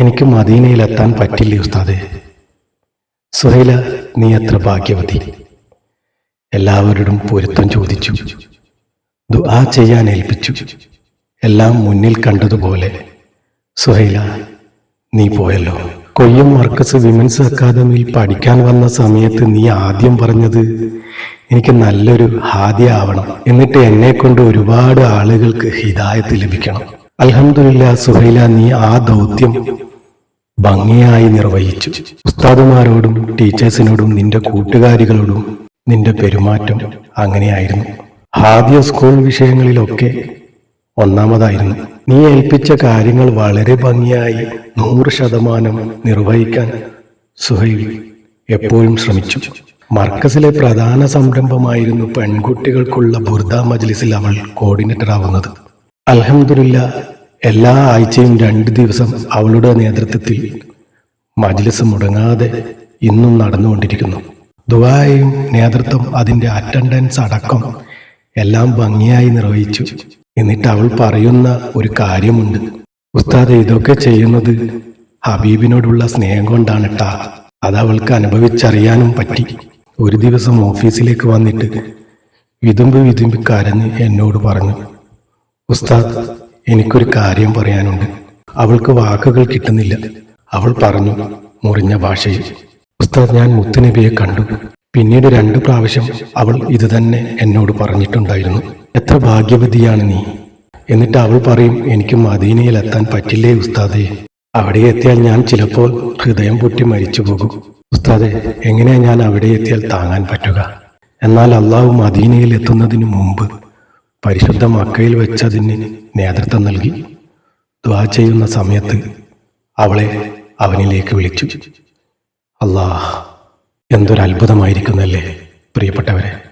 എനിക്ക് മദീനയിലെത്താൻ പറ്റില്ല ഉസ്താദെ? സുഹൈല നീ എത്ര ഭാഗ്യവതി. എല്ലാവരോടും പൊരുത്തം ചോദിച്ചു. ദുആ ചെയ്യാൻ ഏൽപ്പിച്ചു. എല്ലാം മുന്നിൽ കണ്ടതുപോലെ. സുഹൈല നീ പോയല്ലോ. കൊയ്യം മർക്കസ് വിമൻസ് അക്കാദമിയിൽ പഠിക്കാൻ വന്ന സമയത്ത് നീ ആദ്യം പറഞ്ഞത് എനിക്ക് നല്ലൊരു ഹാദ്യ ആവണം. എന്നിട്ട് എന്നെ കൊണ്ട് ഒരുപാട് ആളുകൾക്ക് ഹിദായത്ത് ലഭിക്കണം. അലഹമില്ല സുഹൈല നീ ആ ദൗത്യം ഭംഗിയായി നിർവഹിച്ചു. ഉസ്താദുമാരോടും ടീച്ചേഴ്സിനോടും നിന്റെ കൂട്ടുകാരികളോടും നിന്റെ പെരുമാറ്റം അങ്ങനെയായിരുന്നു. ആദ്യ സ്കൂൾ വിഷയങ്ങളിലൊക്കെ ഒന്നാമതായിരുന്നു. നീ ഏൽപ്പിച്ച കാര്യങ്ങൾ വളരെ ഭംഗിയായി നൂറ് ശതമാനം നിർവഹിക്കാൻ സുഹൈൽ എപ്പോഴും ശ്രമിച്ചു. മർക്കസിലെ പ്രധാന സംരംഭമായിരുന്നു പെൺകുട്ടികൾക്കുള്ള ബുർദ മജ്ലിസിൽ അവൾ കോർഡിനേറ്റർ ആവുന്നത് അൽഹംദുലില്ല എല്ലാ ആഴ്ചയും രണ്ട് ദിവസം അവളുടെ നേതൃത്വത്തിൽ മജ്ലിസ് മുടങ്ങാതെ ഇന്നും നടന്നുകൊണ്ടിരിക്കുന്നു. ദുബായും നേതൃത്വം അതിന്റെ അറ്റൻഡൻസ് അടക്കം എല്ലാം ഭംഗിയായി നിർവഹിച്ചു. എന്നിട്ട് അവൾ പറയുന്ന ഒരു കാര്യമുണ്ട്. ഉസ്താദ് ഇതൊക്കെ ചെയ്യുന്നത് ഹബീബിനോടുള്ള സ്നേഹം കൊണ്ടാണ് ട്ടാ അത് അവൾക്ക് അനുഭവിച്ചറിയാനും പറ്റി. ഒരു ദിവസം ഓഫീസിലേക്ക് വന്നിട്ട് വിതുമ്പ് വിതുമ്പി കരഞ്ഞ് എന്നോട് പറഞ്ഞു ഉസ്താദ് എനിക്കൊരു കാര്യം പറയാനുണ്ട്. അവൾക്ക് വാക്കുകൾ കിട്ടുന്നില്ല. അവൾ പറഞ്ഞു മുറിഞ്ഞ ഭാഷയിൽ ഉസ്താദ് ഞാൻ മുത്തുനബിയെ കണ്ടു. പിന്നീട് രണ്ട് പ്രാവശ്യം അവൾ ഇത് തന്നെ എന്നോട് പറഞ്ഞിട്ടുണ്ടായിരുന്നു. എത്ര ഭാഗ്യവതിയാണ് നീ? എന്നിട്ട് അവൾ പറയും എനിക്ക് മദീനയിൽ എത്താൻ പറ്റില്ലേ ഉസ്താദേ? അവിടെ എത്തിയാൽ ഞാൻ ചിലപ്പോൾ ഹൃദയം പൊട്ടി മരിച്ചു പോകും. ഉസ്താദെ എങ്ങനെയാ ഞാൻ അവിടെ എത്തിയാൽ താങ്ങാൻ പറ്റുക? എന്നാൽ അള്ളാഹു മദീനയിൽ എത്തുന്നതിന് മുമ്പ് പരിശുദ്ധ മക്കയിൽ വെച്ച് അതിന് നേതൃത്വം നൽകി. ദ്വാ ചെയ്യുന്ന സമയത്ത് അവളെ അവനിലേക്ക് വിളിച്ചു. അല്ലാഹ് എന്തൊരത്ഭുതമായിരിക്കുന്നല്ലേ പ്രിയപ്പെട്ടവരെ.